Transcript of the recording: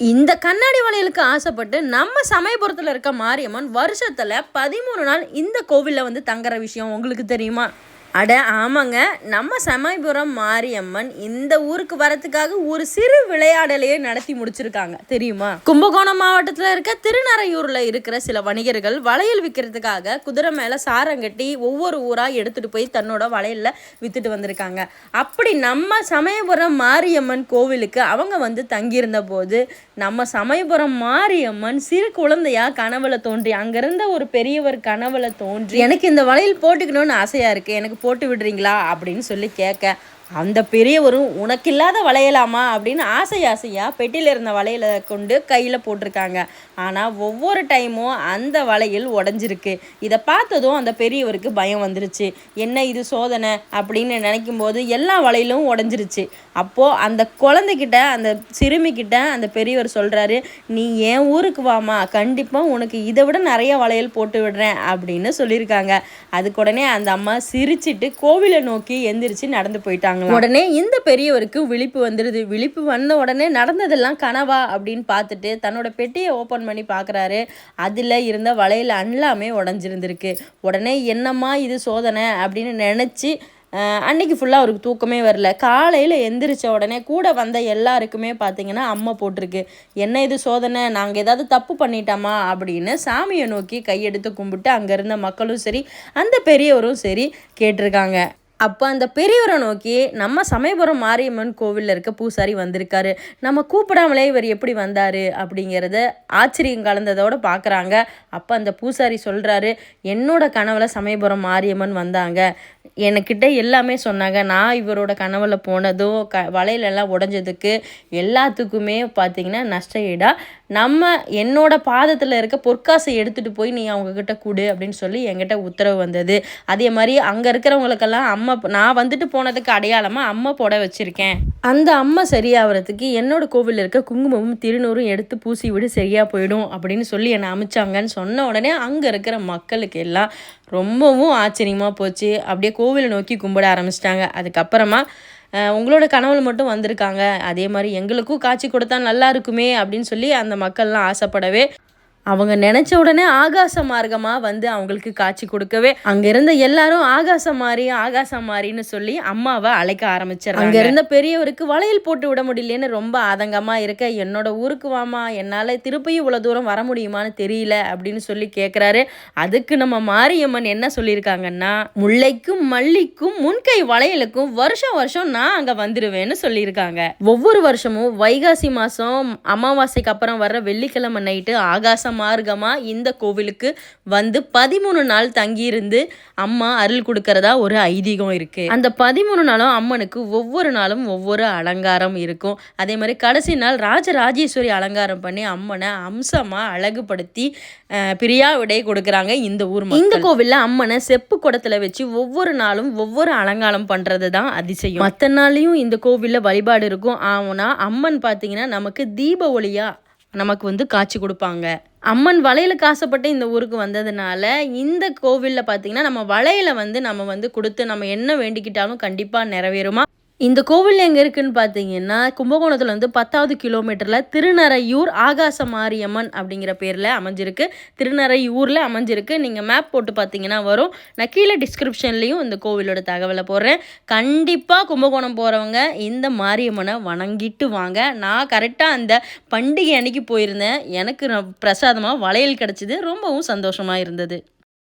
இந்த கண்ணாடி வளையலுக்கு ஆசைப்பட்டு நம்ம சமயபுரத்தில் இருக்க மாரியம்மன் வருஷத்தில் பதிமூணு நாள் இந்த கோவிலில் வந்து தங்குற விஷயம் உங்களுக்கு தெரியுமா? அட ஆமாங்க. நம்ம சமயபுரம் மாரியம்மன் இந்த ஊருக்கு வரத்துக்காக ஒரு சிறு விளையாடலையே நடத்தி முடிச்சிருக்காங்க. தெரியுமா? கும்பகோணம் மாவட்டத்தில் இருக்க திருநறையூரில் இருக்கிற சில வணிகர்கள் வளையல் விற்கிறதுக்காக குதிரை மேலே சாரம் கட்டி ஒவ்வொரு ஊராக எடுத்துகிட்டு போய் தன்னோட வளையலில் விற்றுட்டு வந்திருக்காங்க. அப்படி நம்ம சமயபுரம் மாரியம்மன் கோவிலுக்கு அவங்க வந்து தங்கியிருந்த போது நம்ம சமயபுரம் மாரியம்மன் சிறு குழந்தையா கனவுல தோன்றி அங்கிருந்த ஒரு பெரியவர் கனவுல தோன்றி எனக்கு இந்த வளையல் போட்டுக்கணும்னு ஆசையாக இருக்குது எனக்கு போட்டு விடுறீங்களா அப்படின்னு சொல்லி கேட்க அந்த பெரியவரும் உனக்கு இல்லாத வளையலாமா அப்படின்னு ஆசை ஆசையாக பெட்டியில் இருந்த வளையலை கொண்டு கையில் போட்டிருக்காங்க. ஆனால் ஒவ்வொரு டைமும் அந்த வளையல் உடஞ்சிருக்கு. இதை பார்த்ததும் அந்த பெரியவருக்கு பயம் வந்துருச்சு. என்ன இது சோதனை? அப்படின்னு நினைக்கும் போது எல்லா வளையலும் உடஞ்சிருச்சு. அப்போது அந்த குழந்தைகிட்ட அந்த சிறுமிக்கிட்ட அந்த பெரியவர் சொல்கிறாரு நீ என் ஊருக்கு வாமா கண்டிப்பாக உனக்கு இதை விட நிறைய வளையல் போட்டு விடுறேன் அப்படின்னு சொல்லியிருக்காங்க. அதுக்கு உடனே அந்த அம்மா சிரிச்சிட்டு கோவிலை நோக்கி எந்திரிச்சு நடந்து போயிட்டாங்க. உடனே இந்த பெரியவருக்கு விழிப்பு வந்துடுது. விழிப்பு வந்த உடனே நடந்ததெல்லாம் கனவா அப்படின்னு பார்த்துட்டு தன்னோட பெட்டியை ஓப்பன் பண்ணி பார்க்குறாரு. அதில் இருந்த வளையல் எல்லாமே உடஞ்சிருந்திருக்கு. உடனே என்னம்மா இது சோதனை அப்படின்னு நினச்சி அன்னைக்கு ஃபுல்லாக அவருக்கு தூக்கமே வரல. காலையில் எந்திரிச்ச உடனே கூட வந்த எல்லாருக்குமே பார்த்தீங்கன்னா அம்மா போட்டிருக்கு. என்ன இது சோதனை? நாங்கள் ஏதாவது தப்பு பண்ணிட்டோமா? அப்படின்னு சாமியை நோக்கி கையெடுத்து கும்பிட்டு அங்கே இருந்த மக்களும் சரி அந்த பெரியவரும் சரி கேட்டிருக்காங்க. அப்போ அந்த பெரியவரை நோக்கி நம்ம சமயபுரம் மாரியம்மன் கோவிலில் இருக்க பூசாரி வந்திருக்காரு. நம்ம கூப்பிடாமலே இவர் எப்படி வந்தார் அப்படிங்கிறத ஆச்சரியம் கலந்ததோடு பார்க்குறாங்க அப்போ அந்த பூசாரி சொல்கிறாரு என்னோட கனவில் சமயபுரம் மாரியம்மன் வந்தாங்க. என்கிட்ட எல்லாமே சொன்னாங்க. நான் இவரோட கனவுல போனதும் க வலையிலெல்லாம் உடஞ்சதுக்கு எல்லாத்துக்குமே பார்த்தீங்கன்னா நஷ்ட ஈடாக நம்ம என்னோட பாதத்தில் இருக்க பொற்காசை எடுத்துகிட்டு போய் நீ அவங்கக்கிட்ட கொடு அப்படின்னு சொல்லி என்கிட்ட உத்தரவு வந்தது. அதே மாதிரி அங்கே இருக்கிறவங்களுக்கெல்லாம் அம்மா நான் வந்துட்டு போனதுக்கு அடையாளமாக அம்மா போட வச்சுருக்கேன். அந்த அம்மா சரியாகிறதுக்கு என்னோட கோவிலில் இருக்க குங்குமமும் திருநூறும் எடுத்து பூசி விடு சரியாக போயிடும் அப்படின்னு சொல்லி என்னை அமைச்சாங்கன்னு சொன்ன உடனே அங்கே இருக்கிற மக்களுக்கு எல்லாம் ரொம்பவும் ஆச்சரியமாக போச்சு. அப்படியே கோவிலை நோக்கி கும்பிட ஆரம்பிச்சிட்டாங்க. அதுக்கப்புறமா உங்களோட கனவுல மட்டும் வந்திருக்காங்க. அதே மாதிரி எங்களுக்கும் காட்சி கொடுத்தா நல்லா இருக்குமே அப்படின்னு சொல்லி அந்த மக்கள்லாம் ஆசைப்படவே அவங்க நினச்ச உடனே ஆகாச மார்க்கமாக வந்து அவங்களுக்கு காட்சி கொடுக்கவே அங்கே இருந்த எல்லாரும் ஆகாசம் மாறி ஆகாசம் மாறின்னு சொல்லி அம்மாவை அழைக்க ஆரம்பிச்சார் அங்கே இருந்த பெரியவருக்கு வளையல் போட்டு விட முடியலன்னு ரொம்ப ஆதங்கமாக இருக்க என்னோட ஊருக்கு வாமா என்னால் திருப்பியும் இவ்வளோ தூரம் வர முடியுமான்னு தெரியல அப்படின்னு சொல்லி கேட்குறாரு அதுக்கு நம்ம மாரியம்மன் என்ன சொல்லியிருக்காங்கன்னா முல்லைக்கும் மல்லிக்கும் முன்கை வளையலுக்கும் வருஷம் வருஷம் நான் அங்கே வந்துடுவேன்னு சொல்லியிருக்காங்க. ஒவ்வொரு வருஷமும் வைகாசி மாதம் அமாவாசைக்கு அப்புறம் வர்ற வெள்ளிக்கிழமை நைட்டு ஆகாசம் மார்க்கமாக இந்த கோவிலுக்கு வந்து பதிமூணு நாள் தங்கியிருந்து அம்மா அருள் கொடுக்கறதா ஒரு ஐதீகம் இருக்குது அந்த பதிமூணு நாளும் அம்மனுக்கு ஒவ்வொரு நாளும் ஒவ்வொரு அலங்காரம் இருக்கும். அதே மாதிரி கடைசி நாள் ராஜராஜேஸ்வரி அலங்காரம் பண்ணி அம்மனை அம்சமாக அழகுபடுத்தி பிரியா விடை கொடுக்குறாங்க இந்த ஊர் இந்த கோவிலில் அம்மனை செப்பு குடத்துல வச்சு ஒவ்வொரு நாளும் ஒவ்வொரு அலங்காரம் பண்ணுறது தான் அதிசயம். மற்ற நாளையும் இந்த கோவிலில் வழிபாடு இருக்கும். ஆனால் அம்மன் பார்த்தீங்கன்னா நமக்கு தீப ஒளியாக நமக்கு வந்து காட்சி கொடுப்பாங்க. அம்மன் வளையலுக்கு ஆசைப்பட்டு இந்த ஊருக்கு வந்ததுனால இந்த கோவிலில் பார்த்தீங்கன்னா நம்ம வளையலை வந்து நம்ம வந்து கொடுத்து நம்ம என்ன வேண்டிக்கிட்டாலும் கண்டிப்பாக நிறைவேறுமா? இந்த கோவில் எங்கே இருக்குன்னு பார்த்தீங்கன்னா கும்பகோணத்தில் வந்து பத்தாவது கிலோமீட்டரில் திருநறையூர் ஆகாச மாரியம்மன் அப்படிங்கிற பேரில் அமைஞ்சிருக்கு. திருநறையூரில் அமைஞ்சிருக்கு. நீங்கள் மேப் போட்டு பார்த்தீங்கன்னா வரும். நான் கீழே டிஸ்கிரிப்ஷன்லேயும் இந்த கோவிலோட தகவலை போடுறேன். கண்டிப்பாக கும்பகோணம் போகிறவங்க இந்த மாரியம்மனை வணங்கிட்டு வாங்க. நான் கரெக்டாக அந்த பண்டிகை அன்னைக்கு போயிருந்தேன். எனக்கு பிரசாதமாக வளையல் கிடச்சிது. ரொம்பவும் சந்தோஷமாக இருந்தது.